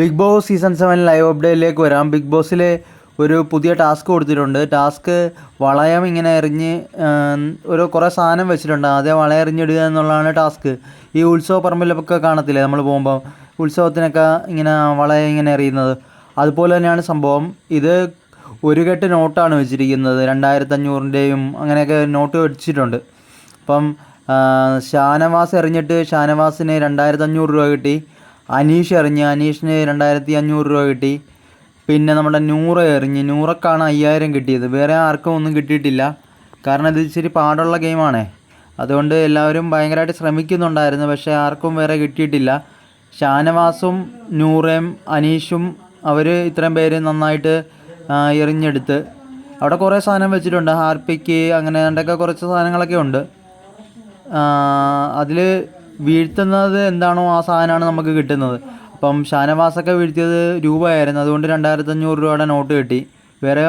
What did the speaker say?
Bigg Boss season seven live അപ്ഡേറ്റിലേക്ക് വരാം. Big ബോസിൽ ഒരു പുതിയ ടാസ്ക് കൊടുത്തിട്ടുണ്ട്. ടാസ്ക് വളയം ഇങ്ങനെ എറിഞ്ഞ് ഒരു കുറേ സാധനം വെച്ചിട്ടുണ്ട്. ആദ്യം വളയം എറിഞ്ഞിടുക എന്നുള്ളതാണ് ടാസ്ക്. ഈ ഉത്സവ പറമ്പിലൊക്കെ കാണത്തില്ലേ നമ്മൾ പോകുമ്പോൾ ഉത്സവത്തിനൊക്കെ ഇങ്ങനെ വളയം ഇങ്ങനെ എറിയുന്നത്. അതുപോലെ തന്നെയാണ് സംഭവം. ഇത് ഒരു കെട്ട് നോട്ടാണ് വെച്ചിരിക്കുന്നത്. രണ്ടായിരത്തി അഞ്ഞൂറിന്റെയും അങ്ങനെയൊക്കെ നോട്ട് വെച്ചിട്ടുണ്ട്. അപ്പം ഷാനവാസ് എറിഞ്ഞിട്ട് ഷാനവാസിന് രണ്ടായിരത്തി അഞ്ഞൂറ് രൂപ കിട്ടി. അനീഷ് എറിഞ്ഞ്. അനീഷിന് രണ്ടായിരത്തി അഞ്ഞൂറ് രൂപ കിട്ടി. പിന്നെ നമ്മുടെ നൂറ് എറിഞ്ഞ്. നൂറക്കാണ് അയ്യായിരം കിട്ടിയത്. വേറെ ആർക്കും ഒന്നും കിട്ടിയിട്ടില്ല. കാരണം ഇത് ഇച്ചിരി പാടുള്ള ഗെയിമാണേ. അതുകൊണ്ട് എല്ലാവരും ഭയങ്കരമായിട്ട് ശ്രമിക്കുന്നുണ്ടായിരുന്നു. പക്ഷേ ആർക്കും വേറെ കിട്ടിയിട്ടില്ല. ഷാനവാസും നൂറയും അനീഷും അവർ ഇത്രയും പേര് നന്നായിട്ട് എറിഞ്ഞെടുത്ത്. അവിടെ കുറേ സാധനം വെച്ചിട്ടുണ്ട്. ഹാർപ്പിക്ക് അങ്ങനെ എന്തൊക്കെ കുറച്ച് സാധനങ്ങളൊക്കെ ഉണ്ട്. അതിൽ വീഴ്ത്തുന്നത് എന്താണോ ആ സാധനമാണ് നമുക്ക് കിട്ടുന്നത്. അപ്പം ഷാനവാസൊക്കെ വീഴ്ത്തിയത് രൂപയായിരുന്നു. അതുകൊണ്ട് രണ്ടായിരത്തി അഞ്ഞൂറ് രൂപയുടെ നോട്ട് കിട്ടി. വേറെ